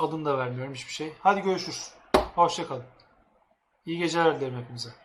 Adını da vermiyorum hiçbir şey. Hadi görüşürüz. Hoşçakalın. İyi geceler dilerim hepinize.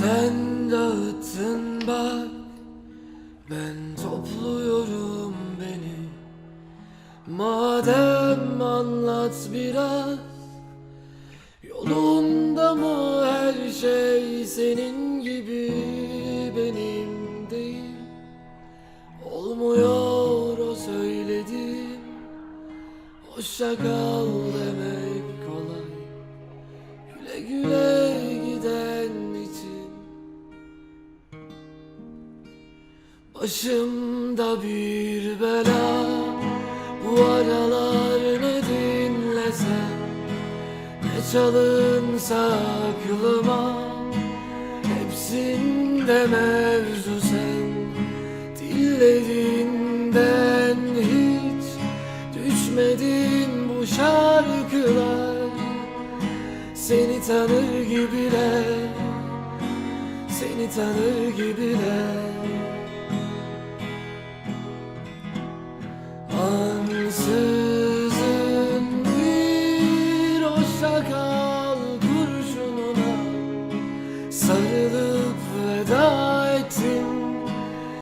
Sen dağıttın bak Ben topluyorum beni. Madem anlat biraz Yolunda mı her şey senin gibi benim değil? Olmuyor o söylediğim Hoşça kal demek kolay. Güle güle Başımda bir bela Bu aralar ne dinlesem Ne çalınsa aklıma Hepsinde mevzu sen. Dillerinden hiç Düşmedin bu şarkılar. Seni tanır gibiler Seni tanır gibiler veda ettin